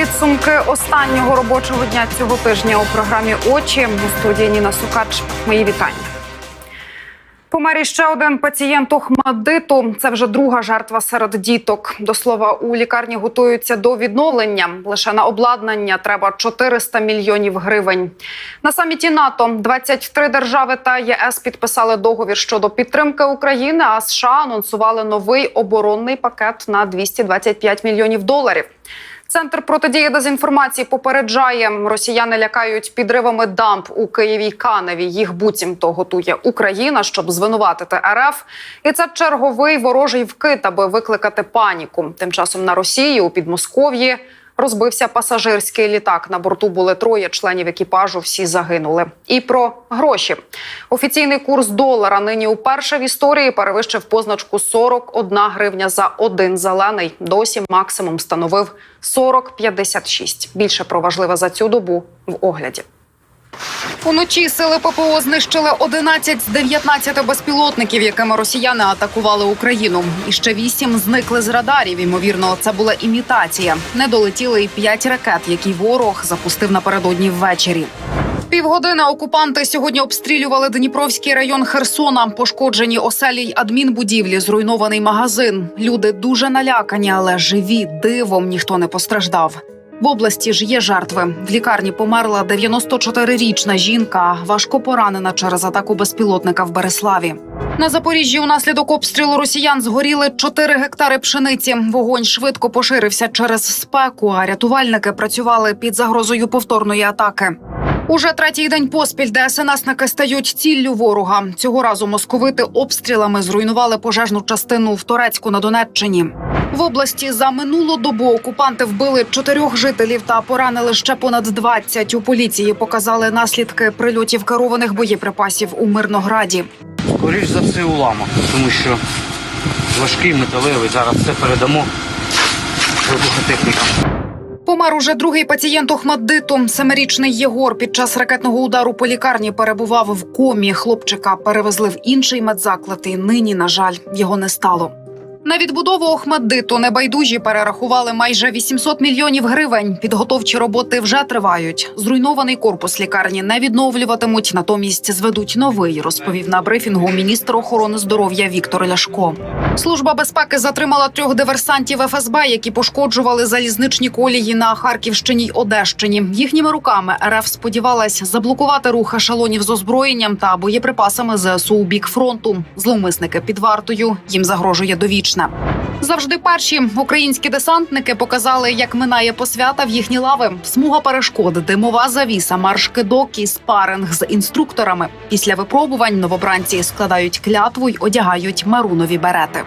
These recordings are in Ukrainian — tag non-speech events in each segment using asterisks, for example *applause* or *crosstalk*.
Підсумки останнього робочого дня цього тижня у програмі Очі у студії Ніна Сукач. Мої вітання. Помер іще один пацієнт Охмадиту. Це вже друга жертва серед діток. До слова, у лікарні готуються до відновлення. Лише на обладнання треба 400 мільйонів гривень. На саміті НАТО 23 держави та ЄС підписали договір щодо підтримки України. А США анонсували новий оборонний пакет на 225 мільйонів доларів. Центр протидії дезінформації попереджає, росіяни лякають підривами дамб у Києві й Каневі. Їх буцімто готує Україна, щоб звинуватити РФ. І це черговий ворожий вкид, аби викликати паніку. Тим часом на Росії у Підмосков'ї розбився пасажирський літак. На борту були троє членів екіпажу. Всі загинули. І про гроші. Офіційний курс долара нині уперше в історії перевищив позначку 41 гривня за один зелений. Досі максимум становив 40,56. Більше про важливе за цю добу в огляді. Уночі сили ППО знищили 11 з 19 безпілотників, якими росіяни атакували Україну. І ще вісім зникли з радарів. Ймовірно, це була імітація. Не долетіли й п'ять ракет, які ворог запустив напередодні ввечері. Півгодини окупанти сьогодні обстрілювали Дніпровський район Херсона. Пошкоджені оселі й адмінбудівлі, зруйнований магазин. Люди дуже налякані, але живі дивом ніхто не постраждав. В області ж є жертви. В лікарні померла 94-річна жінка, важко поранена через атаку безпілотника в Береславі. На Запоріжжі унаслідок обстрілу росіян згоріли 4 гектари пшениці. Вогонь швидко поширився через спеку. А рятувальники працювали під загрозою повторної атаки. Уже третій день поспіль ДСНСники стають ціллю ворога. Цього разу московити обстрілами зруйнували пожежну частину в Торецьку на Донеччині. В області за минулу добу окупанти вбили чотирьох жителів та поранили ще понад 20. У поліції показали наслідки прильотів керованих боєприпасів у Мирнограді. Скоріш за все уламок, тому що важкий металевий. Зараз все передамо вибухотехнікам. Помер уже другий пацієнт Охмаддиту. Семирічний Єгор під час ракетного удару по лікарні перебував в комі. Хлопчика перевезли в інший медзаклад. І нині, на жаль, його не стало. На відбудову Охмаддиту небайдужі перерахували майже 800 мільйонів гривень. Підготовчі роботи вже тривають. Зруйнований корпус лікарні не відновлюватимуть, натомість зведуть новий. Розповів на брифінгу міністр охорони здоров'я Віктор Ляшко. Служба безпеки затримала трьох диверсантів ФСБ, які пошкоджували залізничні колії на Харківщині й Одещині. Їхніми руками РФ сподівалась заблокувати рух ешелонів з озброєнням та боєприпасами ЗСУ у бік фронту. Зловмисники під вартою їм загрожує довічне. Завжди перші українські десантники показали, як минає посвята в їхні лави. Смуга перешкод, димова завіса, марш кидок і спаринг з інструкторами. Після випробувань новобранці складають клятву й одягають марунові берети.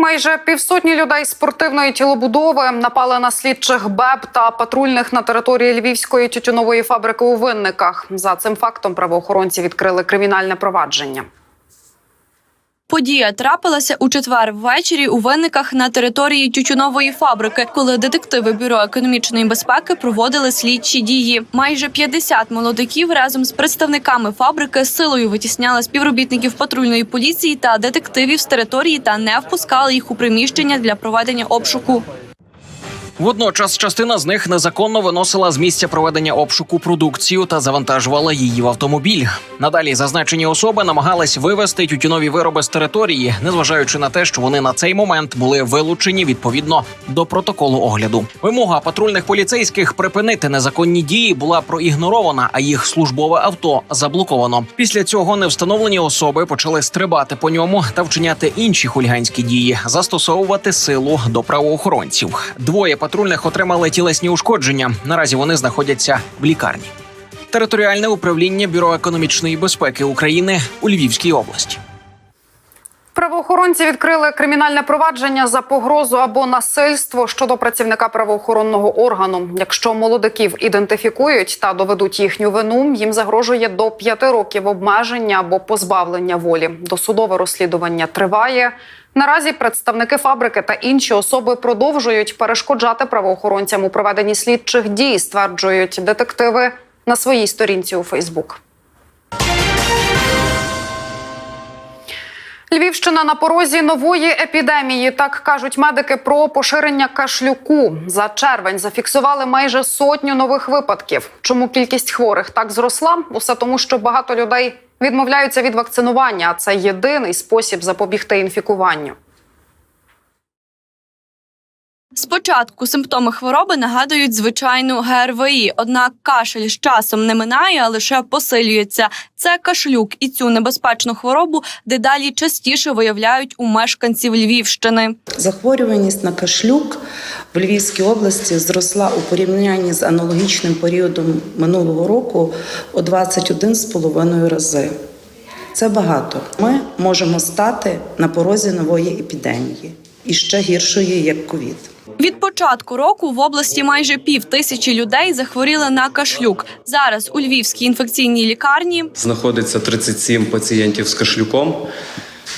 Майже півсотні людей спортивної тілобудови напали на слідчих БЕБ та патрульних на території львівської тютюнової фабрики у винниках. За цим фактом правоохоронці відкрили кримінальне провадження. Подія трапилася у четвер ввечері у винниках на території тютюнової фабрики, коли детективи бюро економічної безпеки проводили слідчі дії. Майже 50 молодиків разом з представниками фабрики силою витісняли співробітників патрульної поліції та детективів з території та не впускали їх у приміщення для проведення обшуку. Водночас частина з них незаконно виносила з місця проведення обшуку продукцію та завантажувала її в автомобіль. Надалі зазначені особи намагались вивезти тютюнові вироби з території, незважаючи на те, що вони на цей момент були вилучені відповідно до протоколу огляду. Вимога патрульних поліцейських припинити незаконні дії була проігнорована, а їх службове авто заблоковано. Після цього невстановлені особи почали стрибати по ньому та вчиняти інші хуліганські дії, застосовувати силу до правоохоронців. Двоє патрульних отримали тілесні ушкодження. Наразі вони знаходяться в лікарні. Територіальне управління Бюро економічної безпеки України у Львівській області. Правоохоронці відкрили кримінальне провадження за погрозу або насильство щодо працівника правоохоронного органу. Якщо молодиків ідентифікують та доведуть їхню вину, їм загрожує до п'яти років обмеження або позбавлення волі. Досудове розслідування триває. Наразі представники фабрики та інші особи продовжують перешкоджати правоохоронцям у проведенні слідчих дій, стверджують детективи на своїй сторінці у Фейсбук. Львівщина на порозі нової епідемії. Так кажуть медики про поширення кашлюку. За червень зафіксували майже сотню нових випадків. Чому кількість хворих так зросла? Усе тому, що багато людей відмовляються від вакцинування. А це єдиний спосіб запобігти інфікуванню. Спочатку симптоми хвороби нагадують звичайну ГРВІ, однак кашель з часом не минає, а лише посилюється. Це кашлюк, і цю небезпечну хворобу дедалі частіше виявляють у мешканців Львівщини. Захворюваність на кашлюк в Львівській області зросла у порівнянні з аналогічним періодом минулого року у 21,5 рази. Це багато. Ми можемо стати на порозі нової епідемії і ще гіршої, як ковід. Від початку року в області майже пів тисячі людей захворіли на кашлюк. Зараз у Львівській інфекційній лікарні Знаходиться 37 пацієнтів з кашлюком.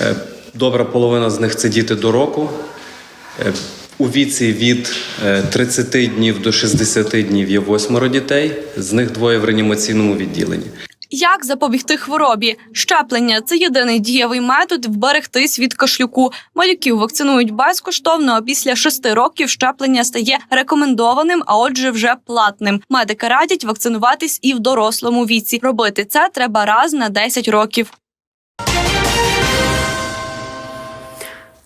Е, Добра половина з них це діти до року. Е, У віці від е, 30 днів до 60 днів є восьмеро дітей, з них двоє в реанімаційному відділенні. Як запобігти хворобі? Щеплення це єдиний дієвий метод вберегтись від кашлюку. Малюків вакцинують безкоштовно. А після шести років щеплення стає рекомендованим, а отже, вже платним. Медики радять вакцинуватись і в дорослому віці. Робити це треба раз на 10 років.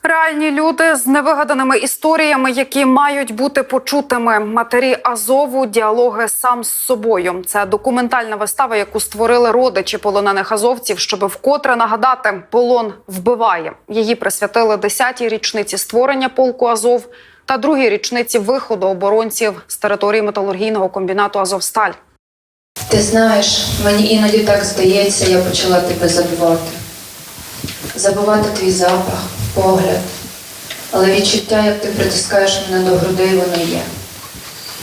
Реальні люди з невигаданими історіями, які мають бути почутими. Матері Азову діалоги сам з собою. Це документальна вистава, яку створили родичі полонених азовців, щоб вкотре нагадати, полон вбиває. Її присвятили 10-й річниці створення полку Азов та другій річниці виходу оборонців з території металургійного комбінату Азовсталь. Ти знаєш, мені іноді так здається, я почала тебе забувати. Забувати твій запах, погляд. Але відчуття, як ти притискаєш мене до грудей, воно є.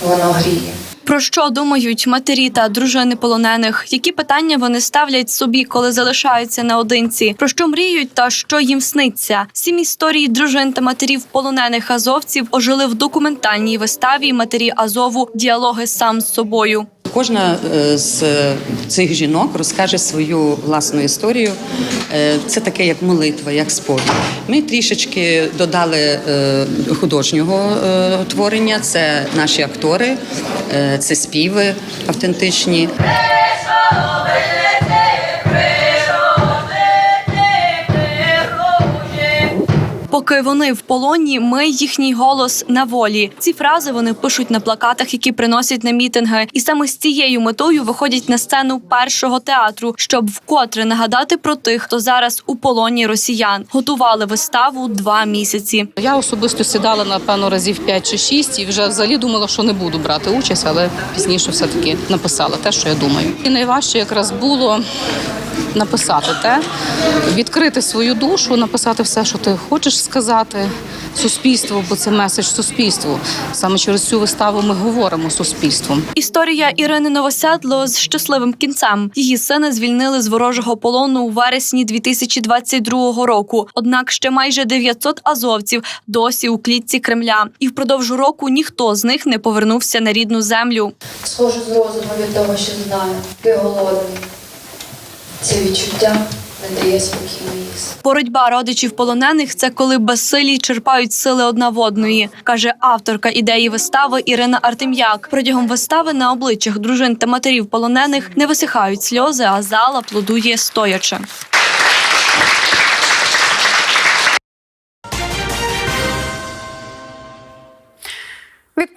Воно гріє. Про що думають матері та дружини полонених? Які питання вони ставлять собі, коли залишаються наодинці? Про що мріють та що їм сниться? Сім історій дружин та матерів полонених азовців ожили в документальній виставі Матері Азову діалоги сам з собою. Кожна е, з цих жінок розкаже свою власну історію. Е, Це таке як молитва, як спорт. Ми трішечки додали е, художнього творення. Це наші актори, це співи автентичні. Поки вони в полоні, ми їхній голос на волі. Ці фрази вони пишуть на плакатах, які приносять на мітинги, і саме з цією метою виходять на сцену першого театру, щоб вкотре нагадати про тих, хто зараз у полоні росіян. Готували виставу два місяці. Я особисто сідала напевно разів 5 чи 6 і вже взагалі думала, що не буду брати участь, але пізніше все-таки написала те, що я думаю. І найважче якраз було написати те, відкрити свою душу, написати все, що ти хочеш сказати суспільству, бо це меседж суспільству. Саме через цю виставу ми говоримо з суспільством. Історія Ірини Новосядло з щасливим кінцем. Її сина звільнили з ворожого полону у вересні 2022 року. Однак ще майже 900 азовців досі у клітці Кремля, і впродовж року ніхто з них не повернувся на рідну землю. Схожу з розуму від того, що знаю. Ти голодний. Це відчуття не дає. Боротьба родичів полонених це коли безсилі черпають сили одна в одної, каже авторка ідеї вистави Ірина Артем'як. Протягом вистави на обличчях дружин та матерів полонених не висихають сльози, а зала плодує стоячи.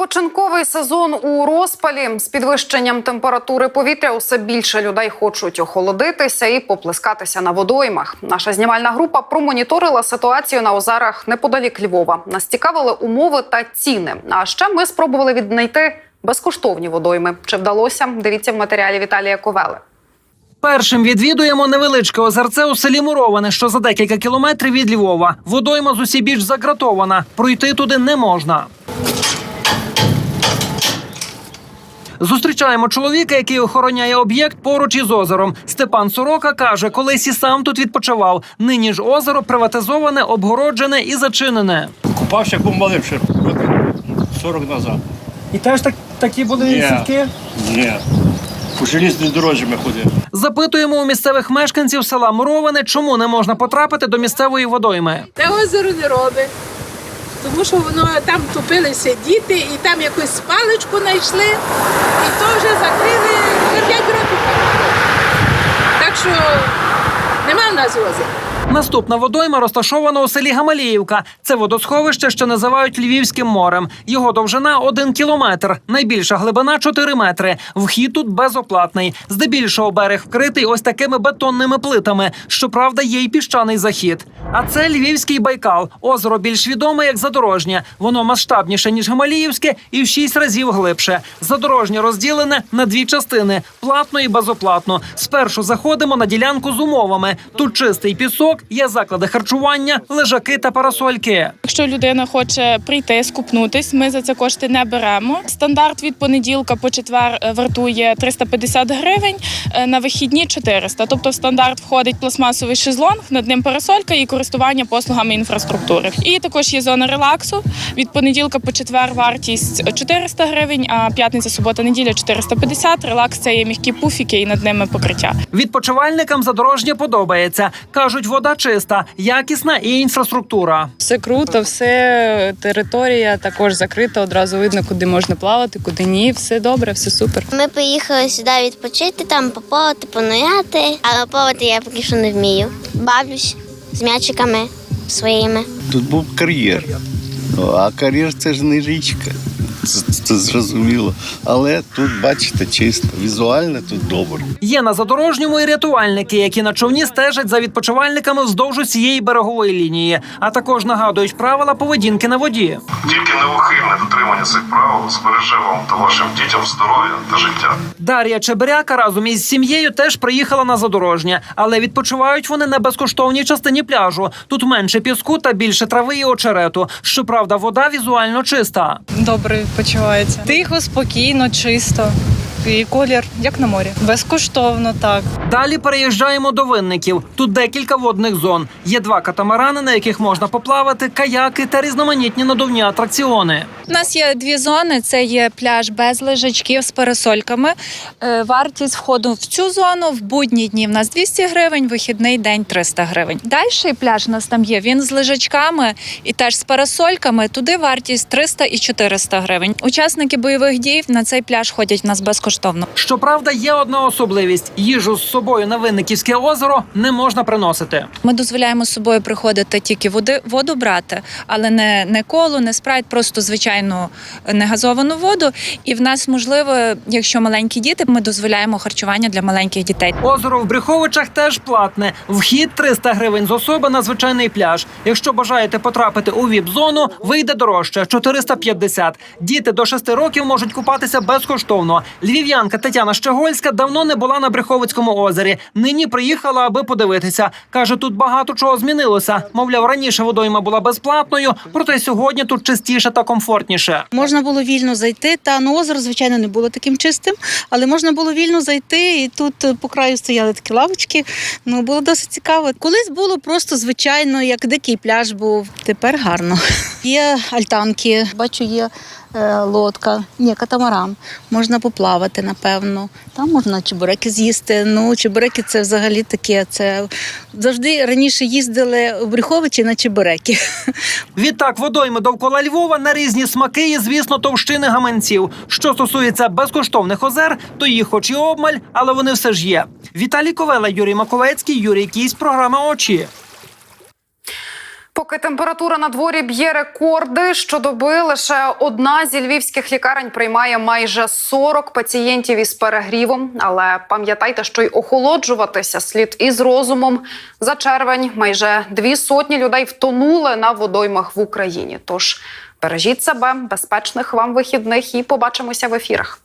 Відпочинковий сезон у розпалі з підвищенням температури повітря усе більше людей хочуть охолодитися і поплескатися на водоймах. Наша знімальна група промоніторила ситуацію на озерах неподалік Львова. Нас цікавили умови та ціни. А ще ми спробували віднайти безкоштовні водойми. Чи вдалося? Дивіться в матеріалі Віталія Ковели. Першим відвідуємо невеличке озерце у селі Муроване, що за декілька кілометрів від Львова. Водойма з усі більш загратована. Пройти туди не можна. Зустрічаємо чоловіка, який охороняє об'єкт поруч із озером. Степан Сорока каже, колись і сам тут відпочивав. Нині ж озеро приватизоване, обгороджене і зачинене. Купався як був малим ще років 40 назад. І теж так такі були Ні. Ні. По желізній дорозі ми ходили. Запитуємо у місцевих мешканців села Муроване, чому не можна потрапити до місцевої водойми. Те озеро не робить. Тому що воно там тупилися діти, і там якусь паличку знайшли, і то вже закрили вже 5 років. Так що нема в нас озера. Наступна водойма розташована у селі Гамаліївка. Це водосховище, що називають Львівським морем. Його довжина один кілометр, найбільша глибина 4 метри. Вхід тут безоплатний. Здебільшого берег вкритий ось такими бетонними плитами. Щоправда, є й піщаний захід. А це Львівський Байкал. Озеро більш відоме як задорожнє. Воно масштабніше ніж Гамаліївське і в шість разів глибше. Задорожнє розділене на дві частини платно і безоплатно. Спершу заходимо на ділянку з умовами. Тут чистий пісок, є заклади харчування, лежаки та парасольки. Якщо людина хоче прийти, скупнутись, ми за це кошти не беремо. Стандарт від понеділка по четвер е, вартує 350 гривень, е, на вихідні 400. Тобто в стандарт входить пластмасовий шезлонг, над ним парасолька і користування послугами інфраструктури. І також є зона релаксу. Від понеділка по четвер вартість 400 гривень, а п'ятниця, субота, неділя 450. Релакс це є м'які пуфіки і над ними покриття. Відпочивальникам задорожнє подобається. кажуть, вода чиста, якісна і інфраструктура. Все круто, все територія також закрита. Одразу видно, куди можна плавати, куди ні. Все добре, все супер. Ми приїхали сюди відпочити, там поплавати, пониряти, але плавати я поки що не вмію. Бавлюсь з м'ячиками своїми. Тут був кар'єр. Ну, а кар'єр це ж не річка. Це, це зрозуміло. Але тут, бачите, чисто, візуально тут добре. Є на задорожньому і рятувальники, які на човні стежать за відпочивальниками вздовж усієї берегової лінії, а також нагадують правила поведінки на воді. Тільки неухильне дотримання цих правил збереже вам та вашим дітям здоров'я та життя. Дар'я Чебиряка разом із сім'єю теж приїхала на задорожнє, але відпочивають вони на безкоштовній частині пляжу. Тут менше піску та більше трави і очерету. Щоправда, вода візуально чиста. Добре відпочивається. Тихо, спокійно, чисто. І колір, як на морі. Безкоштовно, так. Далі переїжджаємо до винників. Тут декілька водних зон. Є два катамарани, на яких можна поплавати, каяки та різноманітні надувні атракціони. У нас є дві зони: це є пляж без лежачків з парасольками. Е, Вартість входу в цю зону в будні дні в нас 200 гривень, вихідний день 300 гривень. Дальший пляж у нас там є. Він з лежачками і теж з парасольками. Туди вартість 300 і 400 гривень. Учасники бойових дій на цей пляж ходять в нас безкоштовно. Щоправда, є одна особливість: їжу з собою на винниківське озеро не можна приносити. Ми дозволяємо з собою приходити тільки води, воду брати, але не, не колу, не спрайт, просто звичайну негазовану воду. І в нас можливо, якщо маленькі діти, ми дозволяємо харчування для маленьких дітей. Озеро в Брюховичах теж платне. Вхід 300 гривень з особи на звичайний пляж. Якщо бажаєте потрапити у віп-зону, вийде дорожче 450. Діти до 6 років можуть купатися безкоштовно. Львів'янка Тетяна Щегольська давно не була на Брюховицькому озері. Нині приїхала, аби подивитися. каже, тут багато чого змінилося. Мовляв, раніше водойма була безплатною, проте сьогодні тут чистіше та комфортніше. Можна було вільно зайти, та ну озеро, звичайно, не було таким чистим, але можна було вільно зайти, і тут е, по краю стояли такі лавочки. Ну було досить цікаво. Колись було просто звичайно, як дикий пляж був. Тепер гарно. Є альтанки, бачу, є лодка, ні, катамаран. Можна поплавати, напевно. Там можна чебуреки з'їсти. Ну, чебуреки це взагалі таке. Це завжди раніше їздили в Брюховичі на чебуреки. *laughs* Відтак, водойми довкола Львова на різні смаки і, звісно, товщини гаманців. Що стосується безкоштовних озер, то їх хоч і обмаль, але вони все ж є. Віталій Ковела, Юрій Маковецький, Юрій Кісь, програма Очі. Поки температура на дворі б'є рекорди, щодоби лише одна зі львівських лікарень приймає майже 40 пацієнтів із перегрівом. Але пам'ятайте, що й охолоджуватися слід із розумом. За червень майже дві сотні людей втонули на водоймах в Україні. Тож бережіть себе, безпечних вам вихідних і побачимося в ефірах.